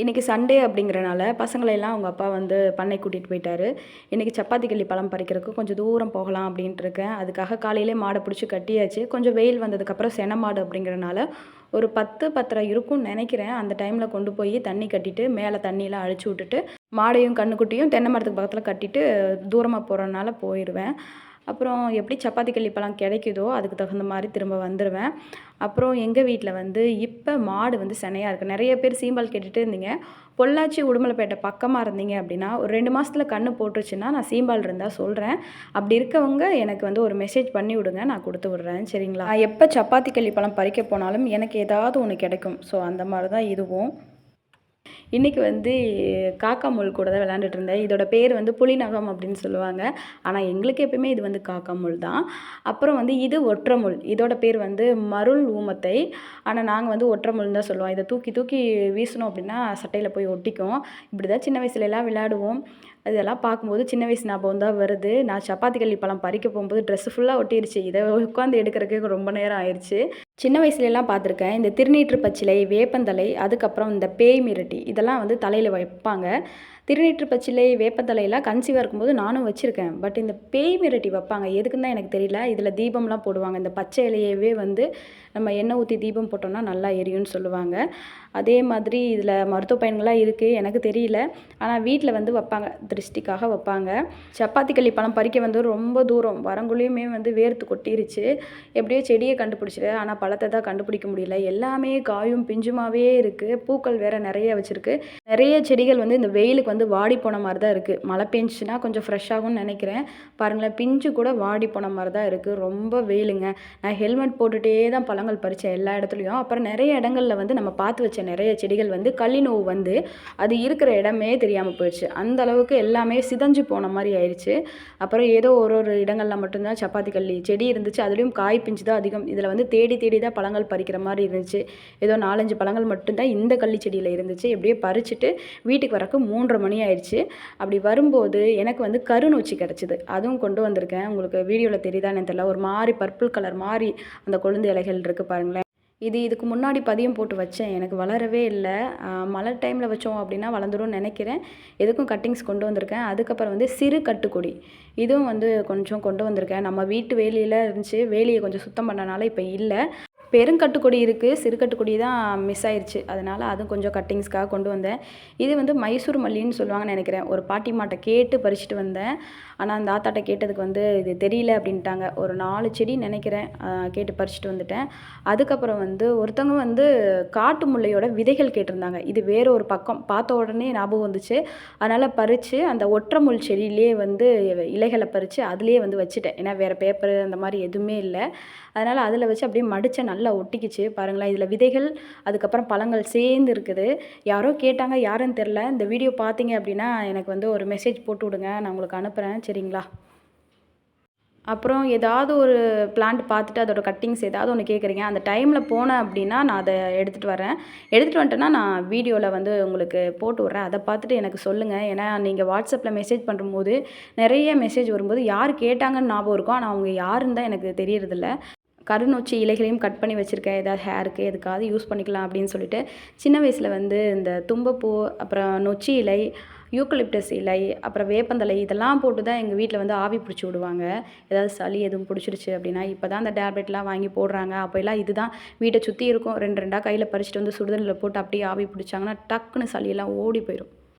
இன்றைக்கி சண்டே அப்படிங்கிறனால பசங்களை எல்லாம் அவங்க அப்பா வந்து பண்ணை கூட்டிகிட்டு போயிட்டாரு. இன்றைக்கி சப்பாத்தி கள்ளி பழம் பறிக்கிறதுக்கு கொஞ்சம் தூரம் போகலாம் அப்படின்ட்டு இருக்கேன். அதுக்காக காலையிலே மாடை பிடிச்சி கட்டியாச்சு. கொஞ்சம் வெயில் வந்ததுக்கப்புறம் சென மாடு அப்படிங்கிறனால ஒரு பத்து பத்தரை இருக்கும்னு நினைக்கிறேன். அந்த டைமில் கொண்டு போய் தண்ணி கட்டிட்டு மேலே தண்ணியெலாம் அழிச்சு விட்டுட்டு மாடையும் கண்ணுக்குட்டியும் தென்னை மரத்துக்கு பக்கத்தில் கட்டிட்டு தூரமாக போகிறனால போயிடுவேன் அப்புறம் எப்படி சப்பாத்தி கள்ளி பழம் கிடைக்குதோ அதுக்கு தகுந்த மாதிரி திரும்ப வந்துடுவேன் அப்புறம் எங்கள் வீட்டில் வந்து இப்போ மாடு வந்து செனையாக இருக்குது நிறைய பேர் சீம்பால் கேட்டுகிட்டு இருந்தீங்க. பொள்ளாச்சி உடுமலைப்பேட்டை பக்கமாக இருந்தீங்க அப்படின்னா ஒரு ரெண்டு மாதத்தில் கன்று போட்டுருச்சுன்னா நான் சீம்பால் இருந்தால் சொல்கிறேன் அப்படி இருக்கவங்க எனக்கு வந்து ஒரு மெசேஜ் பண்ணி விடுங்க நான் கொடுத்து விட்றேன். சரிங்களா? நான் எப்போ சப்பாத்தி கள்ளிப்பழம் பறிக்க போனாலும் எனக்கு ஏதாவது ஒன்று கிடைக்கும். ஸோ அந்த மாதிரி தான் இதுவும். இன்றைக்கி வந்து காக்கா முள் கூட தான் விளாண்டுட்டு இருந்தேன். இதோட பேர் வந்து புலிநகம் அப்படின்னு சொல்லுவாங்க. ஆனால் எங்களுக்கு எப்பயுமே இது வந்து காக்கா முள் தான். அப்புறம் வந்து இது ஒற்றை முள் இதோட பேர் வந்து மருள் ஊமத்தை. ஆனால் நாங்கள் வந்து ஒற்றை முள் தான் சொல்லுவோம். இதை தூக்கி தூக்கி வீசணும் அப்படின்னா சட்டையில் போய் ஒட்டிக்கும். இப்படி தான் சின்ன வயசுலலாம் விளையாடுவோம். இதெல்லாம் பார்க்கும்போது சின்ன வயசு ஞாபகம் தான் வருது. நான் சப்பாத்தி கள்ளி பழம் பறிக்க போகும்போது ட்ரெஸ்ஸு ஃபுல்லாக ஒட்டிடுச்சு இதை உட்காந்து எடுக்கிறதுக்கு ரொம்ப நேரம் ஆயிடுச்சு சின்ன வயசுலலாம் பார்த்துருக்கேன். இந்த திருநீற்று பச்சிலை வேப்பந்தலை அதுக்கப்புறம் இந்த பேய் மிரட்டி. இதெல்லாம் வந்து தலையில் வைப்பாங்க. திருநீற்று பச்சிலை வேப்பந்தலையெல்லாம் கன்சீவாக இருக்கும்போது நானும் வச்சுருக்கேன். பட் இந்த பேய் மிரட்டி வைப்பாங்க. எதுக்குன்னு தான் எனக்கு தெரியல. இதில் தீபம்லாம் போடுவாங்க. இந்த பச்சை இலையவே வந்து நம்ம எண்ணெய் ஊற்றி தீபம் போட்டோம்னா நல்லா எரியும்னு சொல்லுவாங்க. அதே மாதிரி இதில் மருத்துவ பயன்களாக இருக்குது எனக்கு தெரியல. ஆனால் வீட்டில் வந்து வைப்பாங்க. திருஷ்டிக்காக வைப்பாங்க. சப்பாத்தி கள்ளி பழம் பறிக்க வந்து ரொம்ப தூரம். வரங்குள்ளேயுமே வந்து வேர்த்து கொட்டிருச்சு. எப்படியோ செடியை கண்டுபிடிச்சிட்டு ஆனால் பழத்தை தான் கண்டுபிடிக்க முடியல. எல்லாமே காயும் பிஞ்சுமாவே இருக்குது பூக்கள் வேறு நிறைய வச்சுருக்கு. நிறைய செடிகள் வந்து இந்த வெயிலுக்கு வந்து வாடி போன மாதிரி தான் இருக்குது மழை பெஞ்சுன்னா கொஞ்சம் ஃப்ரெஷ்ஷாகும்னு நினைக்கிறேன். பாருங்களேன் பிஞ்சு கூட வாடி போன மாதிரி தான் இருக்குது ரொம்ப வெயிலுங்க. நான் ஹெல்மெட் போட்டுகிட்டே தான் பழங்கள் பறித்தேன் எல்லா இடத்துலையும். அப்புறம் நிறைய இடங்களில் வந்து நம்ம பார்த்து வச்ச நிறைய செடிகள் வந்து கள்ளி நோவு வந்து அது இருக்கிற இடமே தெரியாமல் போயிடுச்சு. அந்த அளவுக்கு எல்லாமே சிதஞ்சு போன மாதிரி ஆயிடுச்சு. அப்புறம் ஏதோ ஒரு ஒரு இடங்களில் மட்டும்தான் சப்பாத்தி கள்ளி செடி இருந்துச்சு. அதுலேயும் காய் பிஞ்சு தான் அதிகம். இதில் வந்து தேடி தேடி தான் பழங்கள் பறிக்கிற மாதிரி இருந்துச்சு. ஏதோ நாலஞ்சு பழங்கள் மட்டும்தான் இந்த கள்ளி செடியில் இருந்துச்சு. எப்படியே பறிச்சுட்டு வீட்டுக்கு வரக்கு மூன்றரை மணி ஆயிடுச்சு. அப்படி வரும்போது எனக்கு வந்து கருநூச்சி கிடச்சிது. அதுவும் கொண்டு வந்திருக்கேன். உங்களுக்கு வீடியோவில் தெரியுதான்னு தெரியல. ஒரு மாதிரி பர்பிள் கலர் மாதிரி அந்த கொழுந்து இலைகள் இருக்குது பாருங்களேன். இது இதுக்கு முன்னாடி பதியம் போட்டு வச்சேன். எனக்கு வளரவே இல்லை. மழை டைமில் வச்சோம் அப்படின்னா வளர்ந்துரும்னு நினைக்கிறேன். எதுக்கும் கட்டிங்ஸ் கொண்டு வந்திருக்கேன். அதுக்கப்புறம் வந்து சிறு கட்டுக்கொடி. இதுவும் வந்து கொஞ்சம் கொண்டு வந்திருக்கேன். நம்ம வீட்டு வேலியில் இருந்துச்சு. வேலியை கொஞ்சம் சுத்தம் பண்ணனால இப்போ இல்லை. பெருங்கட்டுக்கொடி இருக்குது சிறுகட்டுக்கொடி தான் மிஸ் ஆயிடுச்சு அதனால் அதுவும் கொஞ்சம் கட்டிங்ஸ்க்காக கொண்டு வந்தேன். இது வந்து மைசூர் மல்லின்னு சொல்லுவாங்கன்னு நினைக்கிறேன். ஒரு பாட்டிமாட்டை கேட்டு பறிச்சுட்டு வந்தேன். ஆனால் அந்த ஆத்தாட்ட கேட்டதுக்கு வந்து இது தெரியல அப்படின்ட்டாங்க. ஒரு நாலு செடி நினைக்கிறேன் கேட்டு பறிச்சுட்டு வந்துட்டேன். அதுக்கப்புறம் வந்து ஒருத்தவங்க வந்து காட்டு முல்லையோட விதைகள் கேட்டிருந்தாங்க. இது வேற ஒரு பக்கம். பார்த்த உடனே ஞாபகம் வந்துச்சு. அதனால் பறித்து அந்த ஒற்றை முள் செடியிலே வந்து இலைகளை பறித்து அதுலேயே வந்து வச்சுட்டேன். ஏன்னா வேறு பேப்பர் அந்த மாதிரி எதுவுமே இல்லை. அதனால் அதில் வச்சு அப்படியே மடித்த நல்லா ஒட்டிக்கிச்சு. பாருங்களேன் இதில் விதைகள் அதுக்கப்புறம் பழங்கள் சேர்ந்து இருக்குது. யாரோ கேட்டாங்க யாருன்னு தெரில இந்த வீடியோ பார்த்தீங்க அப்படின்னா எனக்கு வந்து ஒரு மெசேஜ் போட்டு விடுங்க. நான் உங்களுக்கு அனுப்புகிறேன் சரிங்களா? அப்புறம் ஏதாவது ஒரு பிளான்ட் பார்த்துட்டு அதோட கட்டிங்ஸ் ஏதாவது ஒன்று கேட்குறீங்க அந்த டைமில் போனேன் அப்படின்னா நான் அதை எடுத்துகிட்டு வரேன். எடுத்துகிட்டு வந்துட்டேன்னா நான் வீடியோவில் வந்து உங்களுக்கு போட்டு விட்றேன். அதை பார்த்துட்டு எனக்கு சொல்லுங்கள் ஏன்னா நீங்கள் வாட்ஸ்அப்பில் மெசேஜ் பண்ணும்போது நிறைய மெசேஜ் வரும்போது யார் கேட்டாங்கன்னு ஞாபகம் இருக்கும். ஆனால் அவங்க யாருன்னு தான் எனக்கு தெரியறதில்ல. கருநொச்சி இலைகளையும் கட் பண்ணி வச்சுருக்கேன். ஏதாவது ஹேருக்கு எதுக்காவது யூஸ் பண்ணிக்கலாம் அப்படின்னு சொல்லிட்டு சின்ன வயசில் வந்து இந்த தும்பப்பூ அப்புறம் நொச்சி இலை யூக்கலிப்டஸ் இலை அப்புறம் வேப்பந்தலை இதெல்லாம் போட்டு தான் எங்கள் வீட்டில் வந்து ஆவி பிடிச்சி விடுவாங்க. ஏதாவது சளி எதுவும் பிடிச்சிருச்சு அப்படின்னா இப்போ தான் அந்த டேப்லெட்லாம் வாங்கி போடுறாங்க. அப்போல்லாம் இதுதான் வீட்டை சுற்றி இருக்கும். ரெண்டு ரெண்டாக கையில் பறிச்சுட்டு வந்து சுடுதண்ணில் போட்டு அப்படியே ஆவி பிடிச்சாங்கன்னா டக்குன்னு சளியெல்லாம் ஓடி போயிடும்